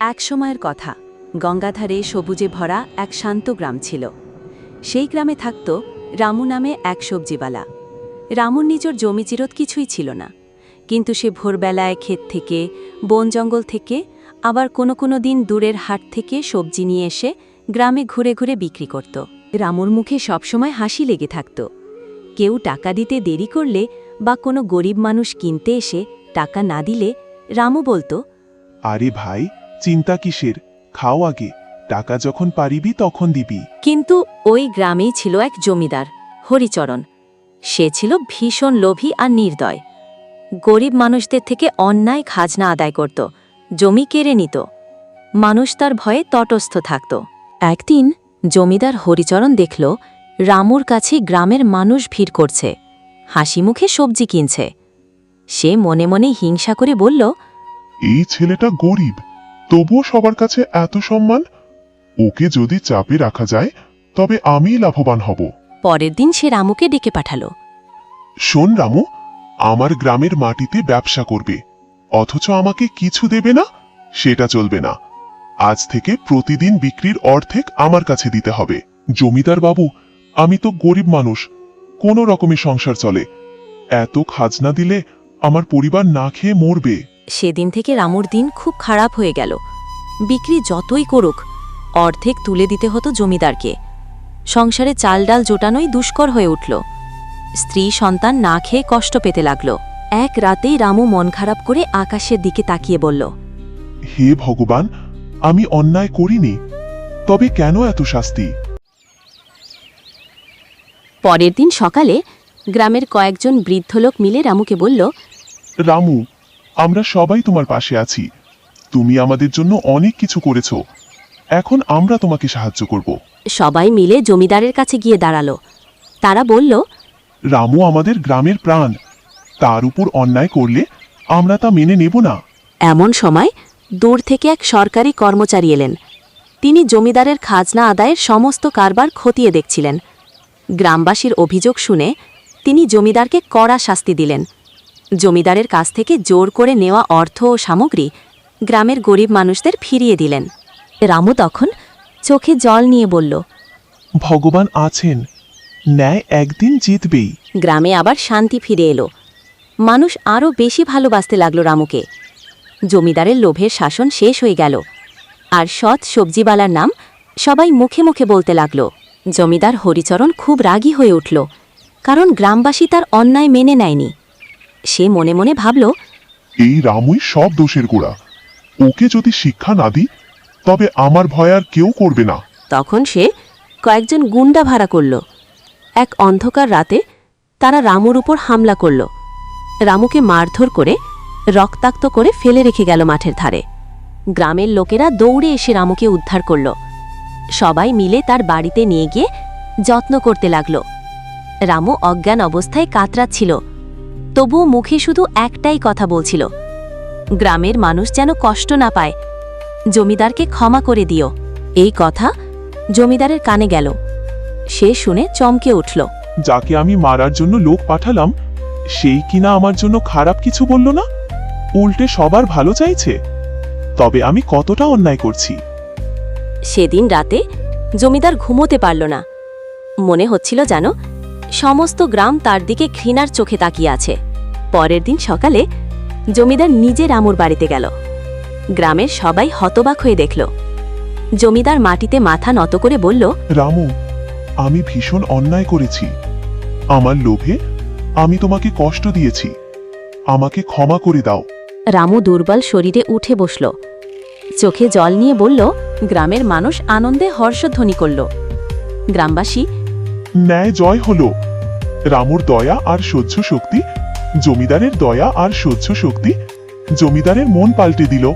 এক সময়ের কথা। গঙ্গাধারে সবুজে ভরা এক শান্ত গ্রাম ছিল। সেই গ্রামে থাকত রামু নামে এক সবজিওয়ালা। রামুর নিজের জমি চিরত কিছুই ছিল না। কিন্তু সে ভোরবেলায় ক্ষেত থেকে, বন জঙ্গল থেকে, আবার কোনো কোনো দিন দূরের হাট থেকে সবজি নিয়ে এসে গ্রামে ঘুরে ঘুরে বিক্রি করত। রামুর মুখে সবসময় হাসি লেগে থাকত। কেউ টাকা দিতে দেরি করলে বা কোনো গরিব মানুষ কিনতে এসে টাকা না দিলে রামু বলতো, আরে ভাই চিন্তা কিসের? খাও আগে। টাকা যখন পারিবি তখন দিবি। কিন্তু ওই গ্রামেই ছিল এক জমিদার হরিচরণ। সে ছিল ভীষণ লোভী আর নির্দয়। গরিব মানুষদের থেকে অন্যায় খাজনা আদায় করত জমি কেড়ে নিত। মানুষ তার ভয়ে তটস্থ থাকত। একদিন জমিদার হরিচরণ দেখল রামুর কাছে গ্রামের মানুষ ভিড় করছে। হাসি মুখে সবজি কিনছে। সে মনে মনে হিংসা করে বলল এই ছেলেটা গরিব। তবুও সবার কাছে এত সম্মান? ওকে যদি চাপে রাখা যায় তবে আমি লাভবান হব। পরের দিন সে রামুকে ডেকে পাঠালো। শোন রামু আমার গ্রামের মাটিতে ব্যবসা করবে। অথচ আমাকে কিছু দেবে না সেটা চলবে না। আজ থেকে প্রতিদিন বিক্রির অর্ধেক আমার কাছে দিতে হবে। জমিদার বাবু আমি তো গরিব মানুষ কোনো রকমে সংসার চলে। এত খাজনা দিলে আমার পরিবার না খেয়ে মরবে। সেদিন থেকে রামুর দিন খুব খারাপ হয়ে গেল। বিক্রি যতই করুক অর্ধেক তুলে দিতে হতো জমিদারকে। সংসারে চাল ডাল জোটানোই দুষ্কর হয়ে উঠল। স্ত্রী সন্তান না খেয়ে কষ্ট পেতে লাগল। এক রাতেই রামু মন খারাপ করে আকাশের দিকে তাকিয়ে বলল হে ভগবান আমি অন্যায় করিনি তবে কেন এত শাস্তি? পরের দিন সকালে গ্রামের কয়েকজন বৃদ্ধ লোক মিলে রামুকে বলল রামু আমরা সবাই তোমার পাশে আছি। তুমি আমাদের জন্য অনেক কিছু করেছ। এখন আমরা তোমাকে সাহায্য করব। সবাই মিলে জমিদারের কাছে গিয়ে দাঁড়াল। তারা বলল রামু আমাদের গ্রামের প্রাণ। তার উপর অন্যায় করলে আমরা তা মেনে নেব না। এমন সময় দূর থেকে এক সরকারি কর্মচারী এলেন। তিনি জমিদারের খাজনা আদায়ের সমস্ত কারবার খতিয়ে দেখছিলেন। গ্রামবাসীর অভিযোগ শুনে তিনি জমিদারকে কড়া শাস্তি দিলেন। জমিদারের কাছ থেকে জোর করে নেওয়া অর্থ ও সামগ্রী গ্রামের গরিব মানুষদের ফিরিয়ে দিলেন। রামু তখন চোখে জল নিয়ে বলল ভগবান আছেন ন্যায় একদিন জিতবেই। গ্রামে আবার শান্তি ফিরে এলো। মানুষ আরও বেশি ভালোবাসতে লাগল রামুকে। জমিদারের লোভের শাসন শেষ হয়ে গেল। আর সৎ সবজিওয়ালার নাম সবাই মুখে মুখে বলতে লাগল। জমিদার হরিচরণ খুব রাগী হয়ে উঠল কারণ গ্রামবাসী তার অন্যায় মেনে নেয়নি। সে মনে মনে ভাবল এই রামুই সব দোষের গোড়া। ওকে যদি শিক্ষা না দিই তবে আমার ভয় আর কেউ করবে না। তখন সে কয়েকজন গুন্ডা ভাড়া করল। এক অন্ধকার রাতে তারা রামুর উপর হামলা করল। রামুকে মারধর করে রক্তাক্ত করে ফেলে রেখে গেল মাঠের ধারে। গ্রামের লোকেরা দৌড়ে এসে রামুকে উদ্ধার করল। সবাই মিলে তার বাড়িতে নিয়ে গিয়ে যত্ন করতে লাগল। রামু অজ্ঞান অবস্থায় কাতরাচ্ছিল। তবুও মুখে শুধু একটাই কথা বলছিল গ্রামের মানুষ যেন কষ্ট না পায় জমিদারকে ক্ষমা করে দিও। এই কথা জমিদারের কানে গেল। সে শুনে চমকে উঠল। যাকে আমি মারার জন্য লোক পাঠালাম সেই কিনা আমার জন্য খারাপ কিছু বলল না? উল্টে সবার ভালো চাইছে। তবে আমি কতটা অন্যায় করছি? সেদিন রাতে জমিদার ঘুমোতে পারল না। মনে হচ্ছিল যেন সমস্ত গ্রাম তার দিকে ঘৃণার চোখে তাকিয়ে আছে। পরের দিন সকালে জমিদার নিজে রামুর বাড়িতে গেল। গ্রামের সবাই হতবাক হয়ে দেখল। জমিদার মাটিতে মাথা নত করে বলল রামু আমি ভীষণ অন্যায় করেছি। আমার লোভে আমি তোমাকে কষ্ট দিয়েছি। আমাকে ক্ষমা করে দাও। রামু দুর্বল শরীরে উঠে বসল। চোখে জল নিয়ে বলল গ্রামের মানুষ আনন্দে হর্ষধ্বনি করল। গ্রামবাসী ন্যায় জয় হলো। রামুর দয়া আর সহ্য শক্তি জমিদারের দয়া আর সহ্য শক্তি জমিদারের মন পাল্টে দিল।